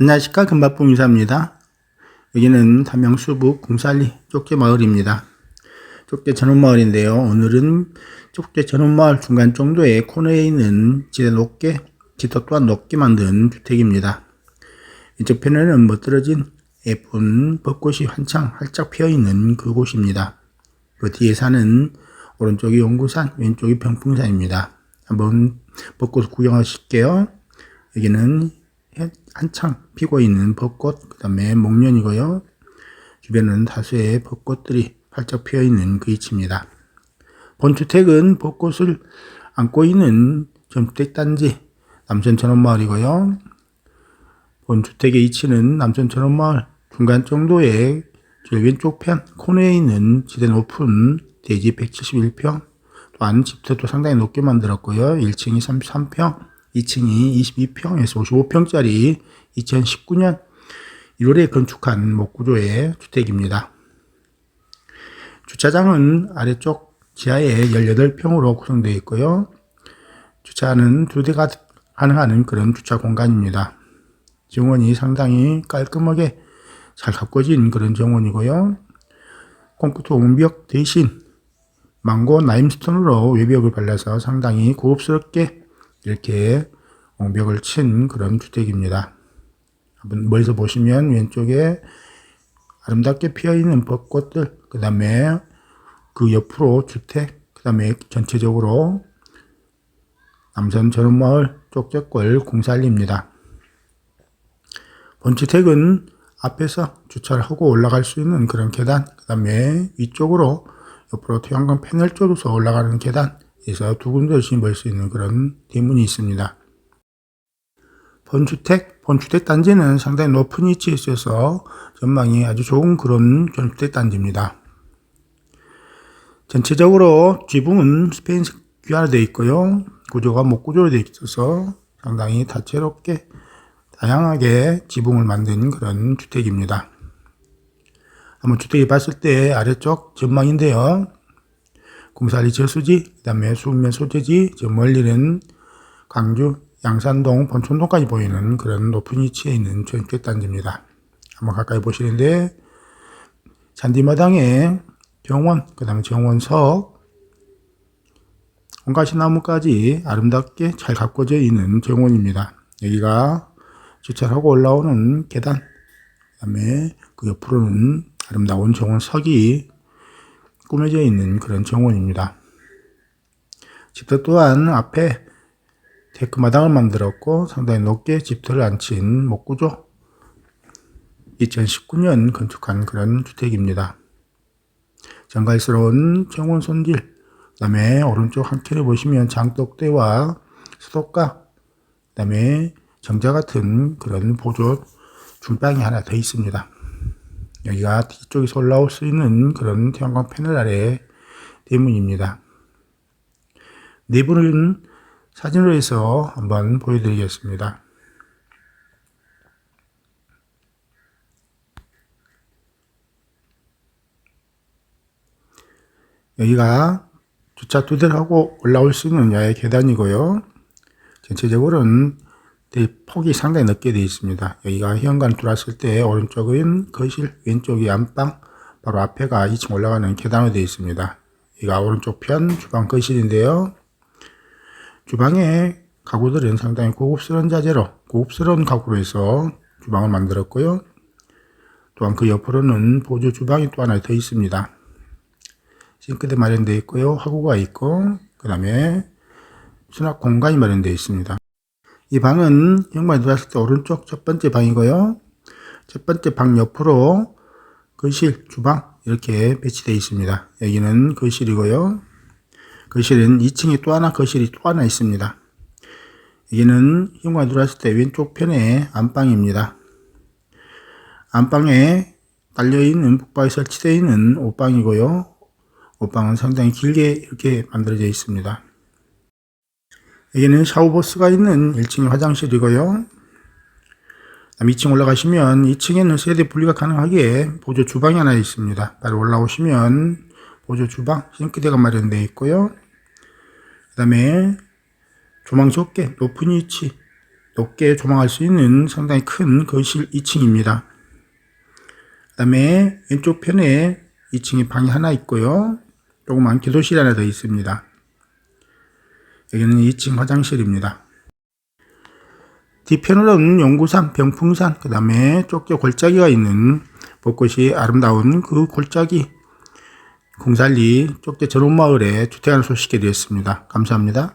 안녕하십니까 금박봉 인사입니다. 여기는 담양 수북 궁살리 쪽제 마을입니다. 쪽제 전원 마을인데요. 오늘은 쪽제 전원 마을 중간 정도의 코너에 있는 지대 높게 지도 또한 높게 만든 주택입니다. 이쪽 편에는 멋들어진 예쁜 벚꽃이 한창 활짝 피어 있는 그곳입니다. 그 뒤에 산은 오른쪽이 용구산, 왼쪽이 병풍산입니다. 한번 벚꽃 구경하실게요. 여기는 한창 피고 있는 벚꽃, 그 다음에 목련이고요. 주변은 다수의 벚꽃들이 활짝 피어 있는 그 위치입니다. 본주택은 벚꽃을 안고 있는 전주택단지 남천천원마을이고요. 본주택의 위치는 남천천원마을 중간 정도의 왼쪽 편 코너에 있는 지대 높은 대지 171평 또한 집터도 상당히 높게 만들었고요. 1층이 33평, 2층이 22평에서 55평짜리 2019년 1월에 건축한 목구조의 주택입니다. 주차장은 아래쪽 지하에 18평으로 구성되어 있고요. 주차는 두 대가 가능한 그런 주차 공간입니다. 정원이 상당히 깔끔하게 잘 가꿔진 그런 정원이고요. 콘크리트 옹벽 대신 망고 나임스톤으로 외벽을 발라서 상당히 고급스럽게 이렇게 옹벽을 친 그런 주택입니다. 멀리서 보시면 왼쪽에 아름답게 피어있는 벚꽃들, 그 다음에 그 옆으로 주택, 그 다음에 전체적으로 남산 전원마을 쪽제골 공살리입니다. 본주택은 앞에서 주차를 하고 올라갈 수 있는 그런 계단, 그 다음에 위쪽으로 옆으로 태양광 패널 쪽으로 올라가는 계단 에서 두 군데씩 볼수 있는 그런 대문이 있습니다. 본주택, 본주택 단지는 상당히 높은 위치에 있어서 전망이 아주 좋은 그런 전주택 단지입니다. 전체적으로 지붕은 스페인 귀화되어 있고요. 구조가 목구조로 되어 있어서 상당히 다채롭게 다양하게 지붕을 만든 그런 주택입니다. 한번 주택이 봤을 때 아래쪽 전망인데요. Kum사리 저수지, 그 다음에 수면 소재지, 저 멀리는 광주 양산동, 본촌동까지 보이는 그런 높은 위치에 있는 주택단지입니다. 한번 가까이 보시는데 잔디마당에 정원, 그 다음에 정원석, 온가시 나무까지 아름답게 잘 가꿔져 있는 정원입니다. 여기가 주차를 하고 올라오는 계단, 그 다음에 그 옆으로는 아름다운 정원석이 꾸며져 있는 그런 정원입니다. 집도 또한 앞에 데크마당을 만들었고 상당히 높게 집터를 앉힌 목구조 2019년 건축한 그런 주택입니다. 정갈스러운 정원 손질 그 다음에 오른쪽 한 켠에 보시면 장독대와 수도가 그 다음에 정자 같은 그런 보조 줄방이 하나 더 있습니다. 여기가 뒤쪽에서 올라올 수 있는 그런 태양광 패널 아래 대문입니다. 내부는 사진으로 해서 한번 보여드리겠습니다. 여기가 주차 두 대를 하고 올라올 수 있는 야외 계단이고요. 전체적으로는 폭이 상당히 넓게 되어 있습니다. 여기가 현관 들어왔을 때 오른쪽은 거실, 왼쪽이 안방, 바로 앞에가 2층 올라가는 계단으로 되어 있습니다. 여기가 오른쪽 편 주방 거실인데요. 주방에 가구들은 상당히 고급스러운 자재로 고급스러운 가구로 해서 주방을 만들었고요. 또한 그 옆으로는 보조 주방이 또 하나 더 있습니다. 싱크대 마련되어 있고요. 화구가 있고 그 다음에 수납 공간이 마련되어 있습니다. 이 방은 현관에 들어왔을 때 오른쪽 첫 번째 방이고요. 첫 번째 방 옆으로 거실, 주방 이렇게 배치되어 있습니다. 여기는 거실이고요. 거실은 2층에 또 하나 거실이 또 하나 있습니다. 여기는 현관에 들어왔을 때 왼쪽 편에 안방입니다. 안방에 딸려있는 북방에 설치되어 있는 옷방이고요. 옷방은 상당히 길게 이렇게 만들어져 있습니다. 여기는 샤워버스가 있는 1층 화장실이고요. 2층 올라가시면 2층에는 세대 분리가 가능하게 보조 주방이 하나 있습니다. 바로 올라오시면 보조 주방, 싱크대가 마련되어 있고요. 그 다음에 조망 좁게 높은 위치 높게 조망할 수 있는 상당히 큰 거실 2층입니다. 그 다음에 왼쪽 편에 2층에 방이 하나 있고요. 조그만 기도실이 하나 더 있습니다. 여기는 2층 화장실입니다. 뒤편으로는 용구산, 병풍산, 그 다음에 쫓겨 골짜기가 있는 벚꽃이 아름다운 그 골짜기 공살리 쫓겨 전원마을에 주택을 소식해 드렸습니다. 감사합니다.